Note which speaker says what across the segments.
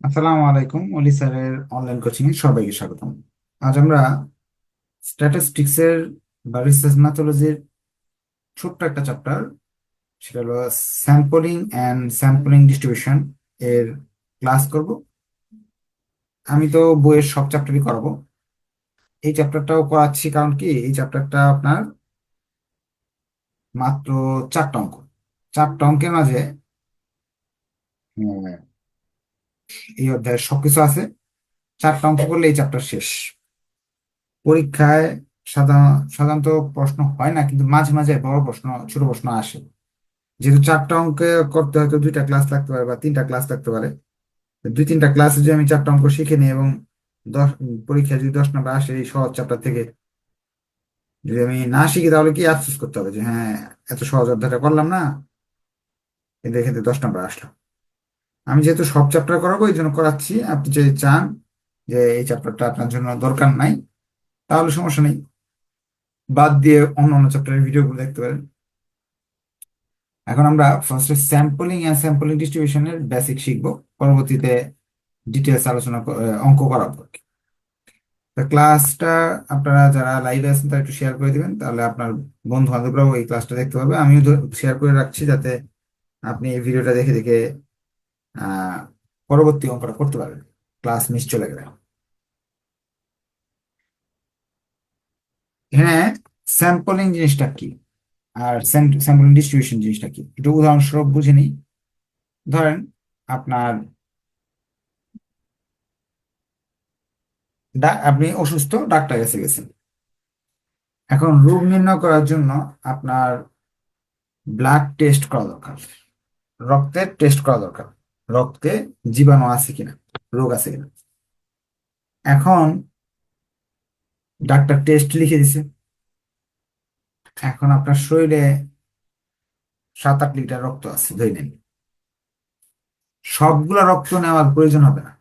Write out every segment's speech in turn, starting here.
Speaker 1: আসসালামু আলাইকুম অলি স্যারের অনলাইন কোচিং এ সবাইকে স্বাগতম। আজ আমরা স্ট্যাটিস্টিক্স এর বা রিসার্চ ম্যাথোলজির ছোট্ট একটা চ্যাপ্টার সেটা হলো স্যাম্পলিং অ্যান্ড স্যাম্পলিং ডিস্ট্রিবিউশন এর ক্লাস করব। আমি তো বইয়ের সব চ্যাপ্টারই করাবো। এই চ্যাপ্টারটাও করাচ্ছি কারণ কি এই চ্যাপ্টারটা আপনার মাত্র চারটা অঙ্ক। চারটা অঙ্কের মাঝে আহ, এই অধ্যায়ের সবকিছু আছে। চারটা অঙ্ক করলে এই চ্যাপ্টার শেষ। পরীক্ষায় সাধারণ সাধারণত প্রশ্ন হয় না, কিন্তু মাঝে মাঝে বড় প্রশ্ন, ছোট প্রশ্ন আসে। যেহেতু চারটা অঙ্কে করতে হয়তো দুইটা ক্লাস লাগতে পারে বা তিনটা ক্লাস লাগতে পারে। দুই, তিনটা ক্লাসে যদি আমি চারটা অঙ্ক শিখে নিই এবং দশ, পরীক্ষায় যদি দশ নাম্বার আসে এই সহজ চ্যাপ্টার থেকে, যদি আমি না শিখি তাহলে কি আফসোস করতে হবে যে হ্যাঁ এত সহজ অধ্যায়টা করলাম না। কিন্তু এখানে দশ নাম্বার আসলো। আমি যেহেতু সব চ্যাপ্টার করাবো, এই জন্য করাচ্ছি। আপনি যদি চান যে এই চ্যাপ্টারটা আপনার জন্য দরকার নাই, তাহলে সমস্যা নেই। বাদ দিয়ে অন্য অন্য চ্যাপ্টারের ভিডিওগুলো দেখতে পারেন। এখন আমরা ফার্স্টে স্যাম্পলিং অ্যান্ড স্যাম্পলিং ডিস্ট্রিবিউশনের বেসিক শিখব। পরবর্তীতে ডিটেলস আলোচনা অঙ্ক করাবো। ক্লাসটা আপনারা যারা লাইভে আছেন, তারা একটু শেয়ার করে দিবেন। তাহলে আপনার বন্ধু বান্ধবরাও এই ক্লাসটা দেখতে পাবে আমিও শেয়ার করে রাখছি যাতে আপনি এই ভিডিওটা দেখে দেখে পরবর্তী অঙ্কটা করতে পারবেন। ক্লাস মিস চলে গেলে। এখানে স্যাম্পলিং জিনিসটা কি? আর স্যাম্পলিং ডিস্ট্রিবিউশন জিনিসটা কি? একটু উদাহরণস্বরূপ বুঝে নিই। ধরেন আপনার আপনি অসুস্থ, ডাক্তার কাছে গেছেন। এখন রোগ নির্ণয় করার জন্য আপনার ব্লাড টেস্ট করা দরকার। রক্তের টেস্ট করা দরকার। রক্তে জীবাণু আছে কিনা, রোগ আছে কিনা। এখন ডাক্তার টেস্ট লিখে দিছে। এখন আপনার শরীরে সাত আট লিটার রক্ত আছে ধরে নিন সবগুলা রক্ত নেওয়ার প্রয়োজন হবে না।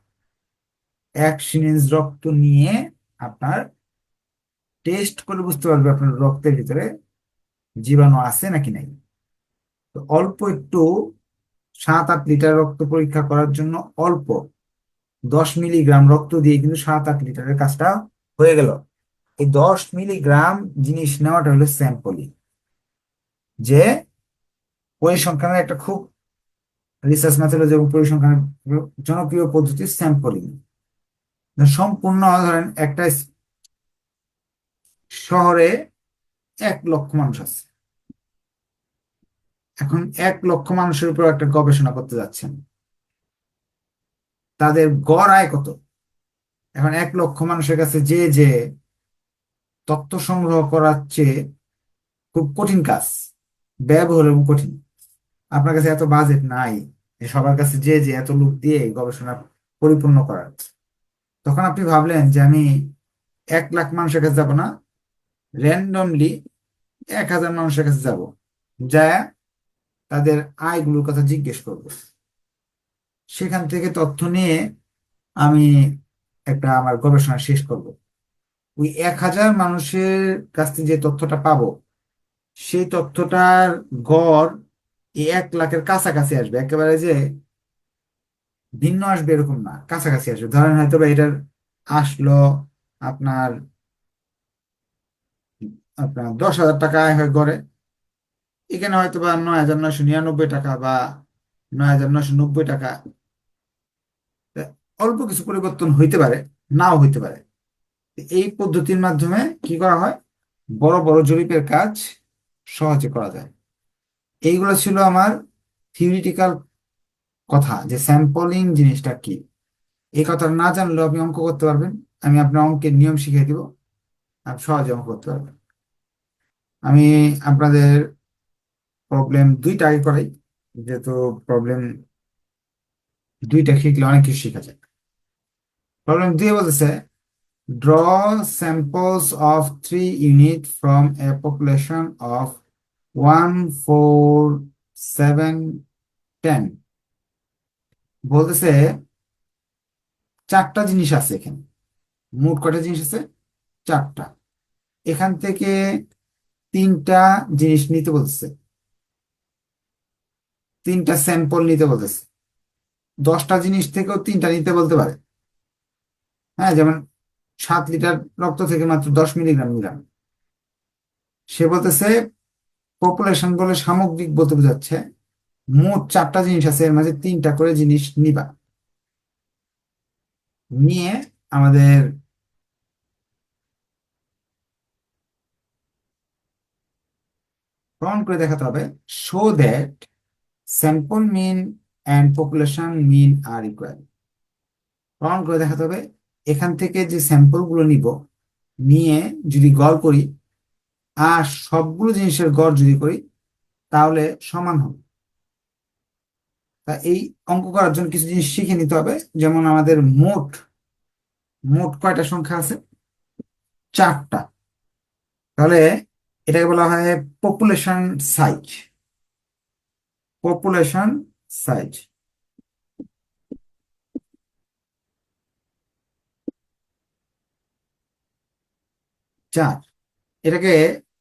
Speaker 1: এক সিরিঞ্জ রক্ত নিয়ে আপনার টেস্ট করে বুঝতে পারবে আপনার রক্তের ভিতরে জীবাণু আছে নাকি নাই। অল্প একটু সাত আট লিটার রক্ত পরীক্ষা করার জন্য অল্প দশ মিলিগ্রাম রক্ত দিয়ে কিন্তু সাত আট লিটারের কাজটা হয়ে গেল। এই দশ মিলিগ্রাম জিনিস নেওয়াটা হলো স্যাম্পলিং, যে পরিসংখ্যানের একটা খুব রিসার্চ মেথোলজি এবং পরিসংখ্যানের জনপ্রিয় পদ্ধতি স্যাম্পলিং। সম্পূর্ণ ধরেন একটা শহরে এক লক্ষ মানুষ আছে। এখন এক লক্ষ মানুষের উপর একটা গবেষণা করতে যাচ্ছেন। তাদের গড় আয় কত? এখন এক লক্ষ মানুষের কাছে যে যে তথ্য সংগ্রহ করার চেয়ে খুব কঠিন কাজ, ব্যয়বহুল এবং কঠিন। আপনার কাছে এত বাজেট নাই সবার কাছে যে যে এত লোক দিয়ে গবেষণা পরিপূর্ণ করার। তখন আপনি ভাবলেন যে আমি এক লাখ মানুষের কাছে যাব না র্যান্ডমলি এক হাজার মানুষের কাছে যাব। যা তাদের আয়গুলোর কথা জিজ্ঞেস করব। সেখান থেকে তথ্য নিয়ে আমি একটা আমার গবেষণা শেষ করব। ওই এক হাজার মানুষের কাছ থেকে যে তথ্যটা পাব, সেই তথ্যটার গড় এই এক লাখের কাছাকাছি আসবে। একেবারে যে ভিন্ন আসবে এরকম না, কাছাকাছি আসবে। ধরেন হয়তো বা এটার আসলো আপনার আপনার দশ হাজার টাকা আয় হয় গড়ে। এখানে হয়তো বা নয় হাজার নয়শো নিরানব্বই টাকা বা নয় হাজার নয়শো নব্বই টাকা। অল্প কিছু পরিবর্তন হইতে পারে, নাও হইতে পারে। এই পদ্ধতির মাধ্যমে কি করা হয়? বড় বড় জরিপের কাজ সহজে করা যায়। এইগুলো ছিল আমার থিওরিটিক্যাল কথা যে স্যাম্পলিং জিনিসটা কি। এই কথা না জানলেও আপনি অঙ্ক করতে পারবেন। আমি আপনার অঙ্কের নিয়ম শিখিয়ে দিব। আপনি সহজে অঙ্ক করতে পারবেন। আমি আপনাদের প্রবলেম দুইটা আগে করাই যেহেতু প্রবলেম দুইটা শিখলে অনেক কিছু শেখা যায়। প্রবলেম দুই বলতেছে draw samples of three unit from a population of one four seven ten বলতেছে, চারটা জিনিস আছে এখানে। মোট কটা জিনিস আছে? চারটা। এখান থেকে তিনটা জিনিস নিতে বলতেছে। তিনটা স্যাম্পল নিতে বলতেছে। দশটা জিনিস থেকেও তিনটা নিতে বলতে পারে। হ্যাঁ যেমন সাত লিটার রক্ত থেকে মাত্র দশ মিলিগ্রাম নিলাম। সে বলতেছে পপুলেশন বলে সামগ্রিক বলতে বোঝাচ্ছে, মোট চারটা জিনিস আছে, এর মাঝে তিনটা করে জিনিস নিবা। নিয়ে আমাদের প্রমাণ করে দেখাতে হবে show that sample mean and population mean are equal প্রমাণ করে দেখাতে হবে, এখান থেকে যে স্যাম্পলগুলো নিব, নিয়ে যদি গড় করি, আর সবগুলো জিনিসের গড় যদি করি, তাহলে সমান হবে। তা এই অঙ্ক করার জন্য কিছু জিনিস শিখে নিতে হবে, যেমন আমাদের মোট মোট কয়টা সংখ্যা আছে? চারটা। তাহলে এটাকে বলা হয় পপুলেশন সাইজ পপুলেশন সাইজ চার, এটাকে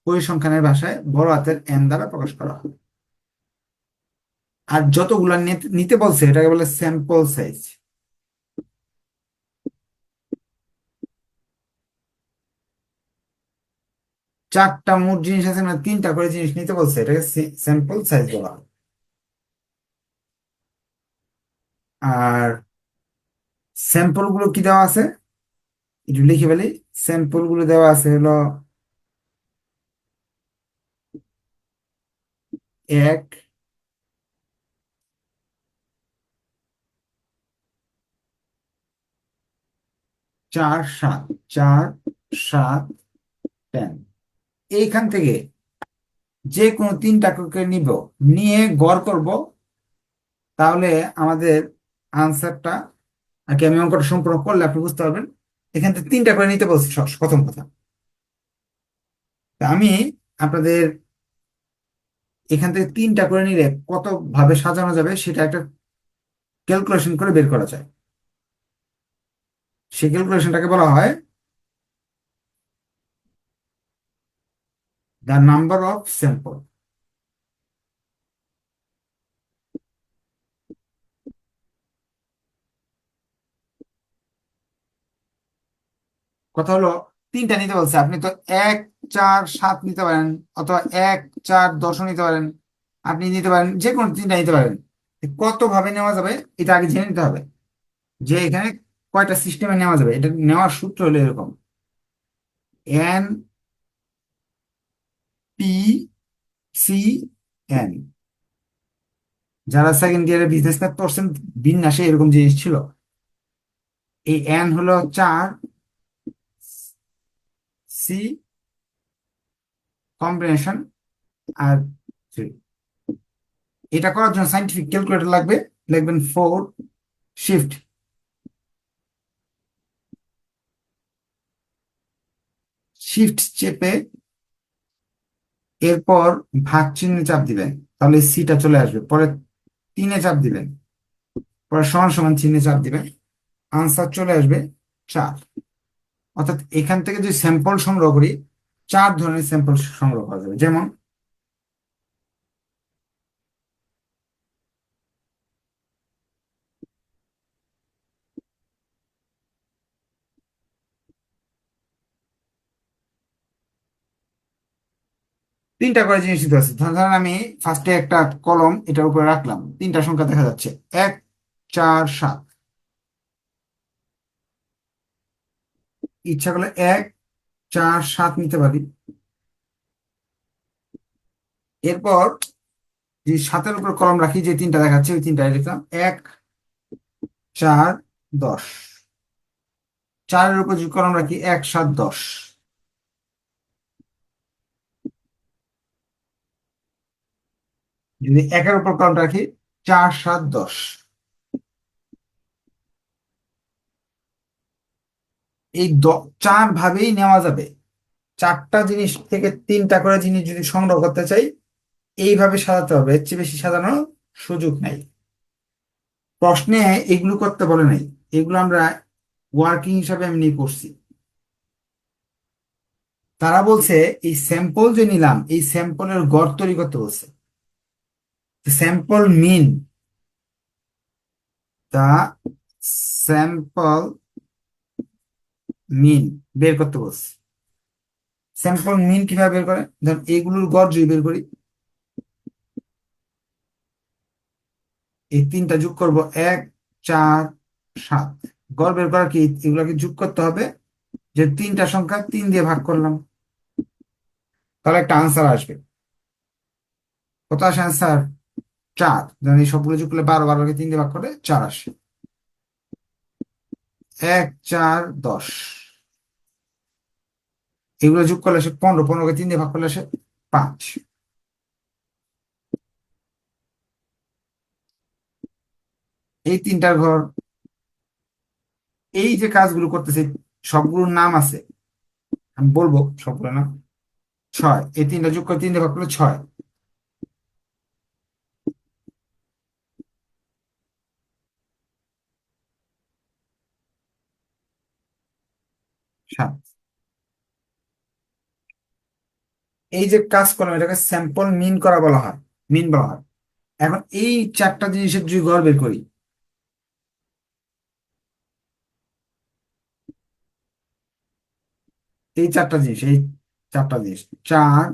Speaker 1: পরিসংখ্যানের ভাষায় বড় হাতের এন দ্বারা প্রকাশ করা হয়। আর যতগুলা নিতে বলছে, এটাকে বলে স্যাম্পল সাইজ চারটা মোট জিনিস আছে না তিনটা করে জিনিস নিতে বলছে, এটাকে স্যাম্পল সাইজ বলা হয়। আর স্যাম্পলগুলো কি দেওয়া আছে? একটু লিখে ফেলি। স্যাম্পলগুলো দেওয়া আছে হলো এক, চার, সাত চার, সাত টেন এইখান থেকে যে কোনো তিনটাকে নিব। নিয়ে গড় করব। তাহলে আমাদের আনসারটা আর কি আমি অঙ্কটা সম্পূর্ণ করলে আপনি বুঝতে পারবেন। এখান থেকে তিনটা করে নিতে বলছি প্রথম কথা। আমি আপনাদের এখান থেকে তিনটা করে নিলে কত ভাবে সাজানো যাবে সেটা একটা ক্যালকুলেশন করে বের করা যায়। সেই ক্যালকুলেশনটাকে বলা হয় দ্য নাম্বার অফ স্যাম্পল কথা হলো, তিনটা নিতে বলছে। আপনি তো এক, চার, সাত নিতে পারেন, অথবা এক, চার, দশও নিতে পারেন। আপনি নিতে পারেন যে কোনো তিনটা নিতে পারেন। কত ভাবে নেওয়া যাবে, এটা আগে জেনে নিতে হবে। যে এখানে কয়টা সিস্টেমে নেওয়া যাবে, এটা নেওয়ার সূত্র হলো এরকম। এন পি সি এন যারা সেকেন্ড ইয়ারে বিজনেস পড়ছেন বিন্যাসে এরকম জিনিস ছিল। এই এন হলো চার সি কম্বিনেশন আর থ্রি। এটা করার জন্য সাইন্টিফিক ক্যালকুলেটর লাগবে, লিখবেন ফোর শিফট শিফট চেপে এরপর ভাগ চিহ্নে চাপ দিবেন তাহলে সিটা চলে আসবে। পরে তিনে চাপ দিবেন পরে সমান সমান চিহ্নে চাপ দিবেন আনসার চলে আসবে চার। অর্থাৎ এখান থেকে যদি স্যাম্পল সংগ্রহ করি, চার ধরনের স্যাম্পল সংগ্রহ করা যাবে। যেমন, তিনটা করে জিনিস দিতে আছে। ধরেন আমি ফার্স্টে একটা কলম এটার উপরে রাখলাম। তিনটা সংখ্যা দেখা যাচ্ছে। এক, চার, সাত। ইচ্ছা করলে এক, চার, সাত নিতে পারি। এরপর যে সাতের উপর কলম রাখি, যে তিনটা দেখাচ্ছে, ওই তিনটা লিখলাম। এক, চার, দশ। চারের উপর যদি কলম রাখি, এক, সাত, দশ। যদি একের উপর কলম রাখি, চার, সাত, দশ। এই চার ভাবেই নেওয়া যাবে। চারটা জিনিস থেকে তিনটা করে জিনিস যদি সংগ্রহ করতে চাই, এইভাবে সাজাতে হবে। এর চেয়ে বেশি সাজানোর সুযোগ নাই। প্রশ্নে এগুলো করতে বলে নাই। এগুলো আমরা ওয়ার্কিং হিসাবে এমনি করছি। তারা বলছে, এই স্যাম্পল যে নিলাম, এই স্যাম্পলের গড় তৈরি করতে বলছে। স্যাম্পল মিন দা স্যাম্পল মিন, বের করতে বলছে। স্যাম্পল মিন কীভাবে বের করে? ধর এগুলোর গড় যদি বের করি, এই তিনটা যোগ করব এক, চার, সাত। গড় বের করা কি? এগুলোকে যোগ করতে হবে যে তিনটা সংখ্যা তিন দিয়ে ভাগ করলাম। তাহলে একটা আনসার আসবে। কত আসে আনসার চার। যেমন এই সবগুলো যোগ করলে বারো বারোকে তিন দিয়ে ভাগ করলে চার আসে। এক, চার, দশ। এগুলো যোগ করলে আসে পনেরো, পনেরোকে তিন দিয়ে ভাগ করলে আসে পাঁচ। এই তিনটার ঘর, এই যে কাজগুলো করতেছে, সবগুলোর নাম আছে। আমি বলব সবগুলো নাম। ছয়, এই তিনটা যোগ করে তিন দিয়ে ভাগ করলে ছয়। সাত। এই যে কাজ করলাম, এটাকে স্যাম্পল মিন করা বলা হয় মিন বলা হয়। এখন এই চারটা জিনিসের যদি গড় বের করি, এই চারটা জিনিস, এই চারটা জিনিস, চার,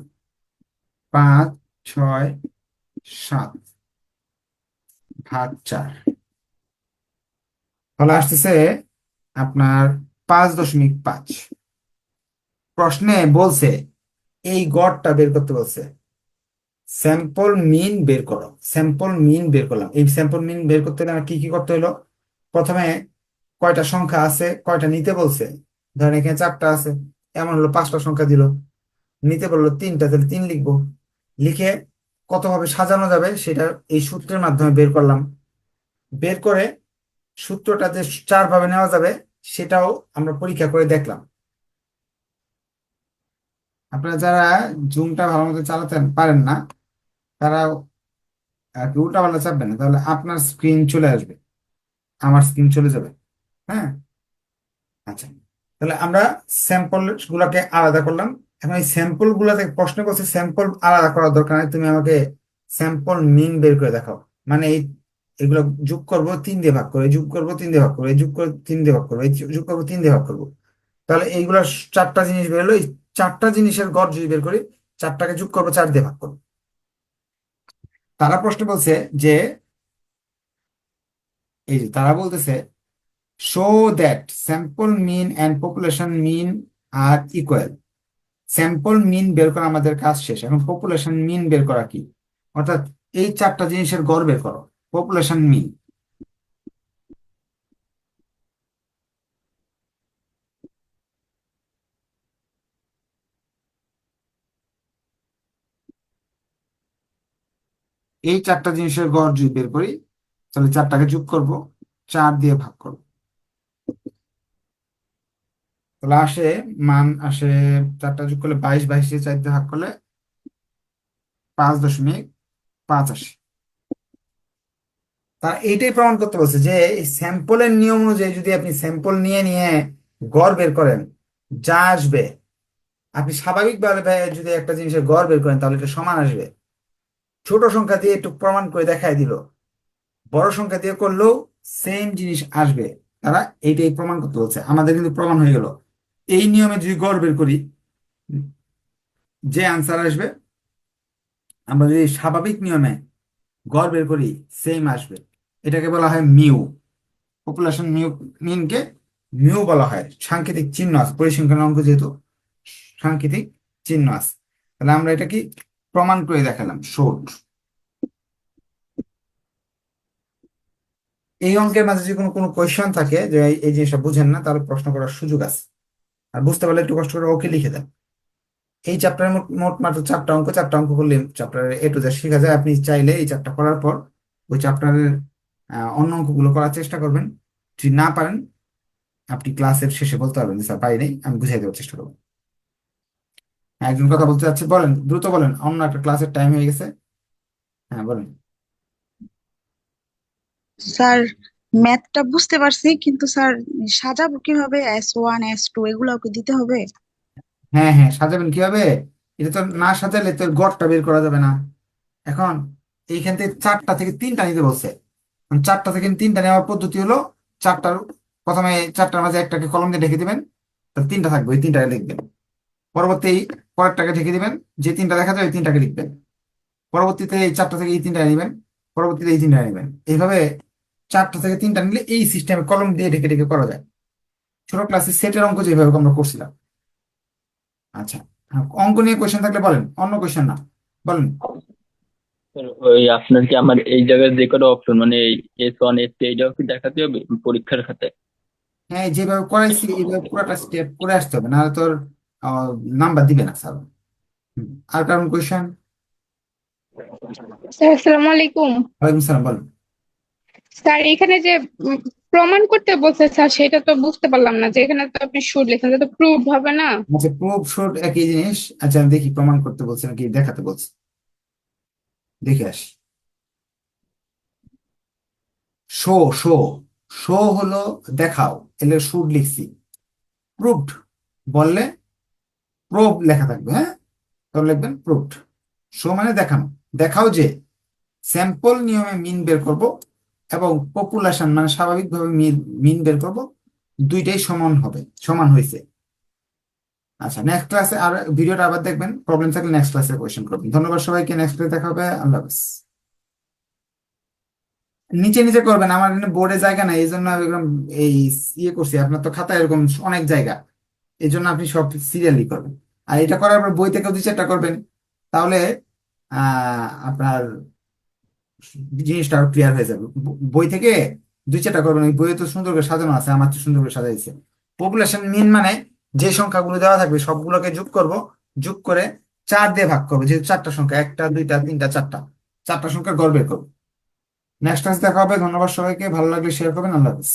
Speaker 1: পাঁচ, ছয়, সাত, ভাগ চার। ফলে আসতেছে আপনার পাঁচ দশমিক পাঁচ। প্রশ্নে বলছে, এই গড়টা বের করতে বলছে, স্যাম্পল মিন বের করো, স্যাম্পল মিন বের করলাম। এই স্যাম্পল মিন বের করতে হলে আমার কি কি করতে হলো? প্রথমে কয়টা সংখ্যা আছে, কয়টা নিতে বলছে? ধরেন এখানে চারটা আছে, এমন হলো পাঁচটা সংখ্যা দিল। নিতে বলল তিনটা, তাহলে তিন লিখব। লিখে কতভাবে সাজানো যাবে সেটা এই সূত্রের মাধ্যমে বের করলাম। বের করে সূত্রটা যে চার ভাবে নেওয়া যাবে সেটাও আমরা পরীক্ষা করে দেখলাম। আপনারা যারা জুমটা ভালো মতো চালাতে পারেন না, তারা আর কি উল্টাপাল্টা চাপবেন না, তাহলে আপনার স্ক্রিন চলে আসবে। আমার স্ক্রিন চলে যাবে হ্যাঁ? আচ্ছা তাহলে আমরা স্যাম্পল গুলাকে আলাদা করলাম। এখন এই স্যাম্পলগুলা গুলাতে প্রশ্ন করছে, স্যাম্পল আলাদা করার দরকার নেই, তুমি আমাকে স্যাম্পল মিন বের করে দেখাও। মানে এই এগুলো যোগ করব তিন দিয়ে ভাগ করে, যোগ করব তিন দিয়ে ভাগ করব যোগ করে তিন দিয়ে ভাগ করব যোগ করব, তিন দিয়ে ভাগ করব। তাহলে এইগুলো চারটা জিনিস বেরোলো এই চারটা জিনিসের গড় যদি বের করি, চারটাকে যোগ করব, চার দিয়ে ভাগ করব। তারা প্রশ্ন বলছে যে, এই যে তারা বলতেছে show that sample mean and population mean are equal sample mean বের করা আমাদের কাজ শেষ, এখন পপুলেশন মিন বের করা কি? অর্থাৎ এই চারটা জিনিসের গড় বের করো। পপুলেশন মিন এই চারটা জিনিসের গড় যদি বের করি, তাহলে চারটাকে যোগ করব, চার দিয়ে ভাগ করব। তাহলে আসে, মান আসে, চারটা যোগ করলে বাইশ বাইশ দিয়ে চার দিয়ে ভাগ করলে পাঁচ দশমিক পাঁচ আসে তার এইটাই প্রমাণ করতে বলছে যে স্যাম্পলের নিয়ম অনুযায়ী যদি আপনি স্যাম্পল নিয়ে নিয়ে গড় বের করেন, যা আসবে, আপনি স্বাভাবিকভাবে যদি একটা জিনিসের গড় বের করেন, তাহলে এটা সমান আসবে। ছোট সংখ্যা দিয়ে একটু প্রমাণ করে দেখায় দিল। বড় সংখ্যা দিয়ে করলেও সেম জিনিস আসবে। তারা এইটাই প্রমাণ করতে বলছে। আমাদের কিন্তু প্রমাণ হয়ে গেল। এই নিয়মে যদি গড় বের করি, যে আনসার আসবে, আমরা যদি স্বাভাবিক নিয়মে গড় বের করি সেম আসবে। এটাকে বলা হয় মিউ। পপুলেশন মিউ মিনকে মিউ বলা হয়। সাংকেতিক চিহ্ন আছে, পরিসংখ্যান অঙ্ক যেহেতু, সাংকেতিক চিহ্ন আছে। তাহলে আমরা এটা কি প্রমাণ করে দেখালাম শোট এই অঙ্কের মাঝে যদি কোনো কোনো কোয়েশ্চন থাকে, যে এই জিনিসটা বুঝেন না, তাহলে প্রশ্ন করার সুযোগ আছে। আর বুঝতে পারলে একটু কষ্ট করে ওকে লিখে দেন। এই চ্যাপ্টারের মোট মাত্র চারটা অঙ্ক চারটা অঙ্ক করলে চ্যাপ্টারের এ টু জেড শেখা যায়। আপনি চাইলে এই চ্যাপ্টার করার পর, ওই চ্যাপ্টারের অন্য অঙ্কগুলো করার চেষ্টা করবেন। যদি না পারেন আপনি ক্লাসের শেষে বলতে পারবেন যে স্যার পারি নাই আমি বুঝাই দেওয়ার চেষ্টা করব। একজন কথা বলতে চাচ্ছে বলেন দ্রুত বলেন অন্য একটা ক্লাসের টাইম হয়ে গেছে। হ্যাঁ বলেন।
Speaker 2: স্যার ম্যাথটা বুঝতে পারছি কিন্তু স্যার সাজাবো কীভাবে? এস ওয়ান এস টু এগুলো ওকে দিতে হবে?
Speaker 1: হ্যাঁ হ্যাঁ সাজাবেন কীভাবে? এটা তো না সাজালে তো গড়টা বের করা যাবে না। এখন এইখান থেকে চারটা থেকে তিনটা নিতে বলছে। চারটা থেকে তিনটা নেওয়ার পদ্ধতি হলো চারটার, প্রথমে চারটার মাঝে একটাকে কলম দিয়ে ঢেকে দিবেন, তাহলে তিনটা থাকবে, ওই তিনটাকে লিখবেন। পরবর্তী পরেরটাকে ঢেকে দিবেন, যে তিনটা দেখা যায় ওই তিনটাকে লিখবেন। পরবর্তীতে এই চারটা থেকে এই তিনটা নেবেন, পরবর্তীতে এই তিনটা নেবেন। এইভাবে চারটা থেকে তিনটা নিলে এই সিস্টেমে কলম দিয়ে ঢেকে ঢেকে করা যায়। ছোট ক্লাসে সেটের অঙ্ক যেভাবে আমরা করছিলাম। আচ্ছা অঙ্ক নিয়ে কোয়েশ্চেন থাকলে বলেন, অন্য কোয়েশ্চেন না, বলেন।
Speaker 3: স্যার, ওই আপনার কি আমার এই জায়গায় যে কোনো অপশন মানে এস ওয়ান এস টু এইটাও কি দেখাতে হবে পরীক্ষার খাতায়
Speaker 1: হ্যাঁ যেভাবে করাইছি এইভাবে পুরোটা স্টেপ করে আসতে হবে নাহলে তোর নাম্বার দিবে না স্যার। আর কারণ কোয়েশ্চেন
Speaker 4: স্যার আসসালামু আলাইকুম।
Speaker 1: ওয়ালাইকুম সালাম বলেন।
Speaker 4: স্যার এখানে যে উম, প্রমাণ করতে বলছে স্যার সেটা তো বুঝতে পারলাম না যে এখানে তো আপনি শুট লিখেন তো প্রুফ হবে না।
Speaker 1: আচ্ছা প্রুফ শুট একই জিনিস। আচ্ছা আমি দেখি প্রমাণ করতে বলছে নাকি দেখাতে বলছে। দেখে আসি। শো শো শো হলো দেখাও, এলে শুট লিখছি। প্রুভড বললে প্রুভ লেখা থাকবে হ্যাঁ? তখন লিখবেন প্রুভড। শো মানে দেখানো। দেখাও যে স্যাম্পল নিয়মে মিন বের করব এবং পপুলেশন মানে স্বাভাবিকভাবে মিন বের করব, দুইটাই সমান হবে, সমান হয়েছে। আচ্ছা নেক্সট ক্লাসে আর ভিডিওটা আবার দেখবেন। প্রবলেম থাকলে নেক্সট ক্লাসে কোয়েশ্চেন করবেন। ধন্যবাদ সবাইকে নেক্সট ক্লাসে দেখা হবে। আল্লাহ হাফেজ। নিচে নিচে করবেন, আমার বোর্ডে জায়গা নাই এই জন্য এই ইয়ে করছি, আপনার তো খাতায় এরকম অনেক জায়গা। এই জন্য আপনি সব সিরিয়ালি করবেন। আর এটা করার পর বই থেকেও দুই চারটা করবেন। তাহলে আপনার জিনিসটা আরও ক্লিয়ার হয়ে যাবে। বই থেকে দুই চারটা করবেন। ওই বইয়ে তো সুন্দর করে সাজানো আছে, আমার তো সুন্দর করে সাজাইছে। পপুলেশন মিন মানে যে সংখ্যাগুলো দেওয়া থাকবে সবগুলোকে যোগ করব, যোগ করে চার দিয়ে ভাগ করব, যেহেতু চারটা সংখ্যা, একটা, দুইটা, তিনটা, চারটা। চারটা সংখ্যা গড় বের করব। নেক্সট ক্লাস দেখা হবে, ধন্যবাদ সবাইকে, ভালো লাগলে শেয়ার করবেন, আল্লাহ হাফিজ।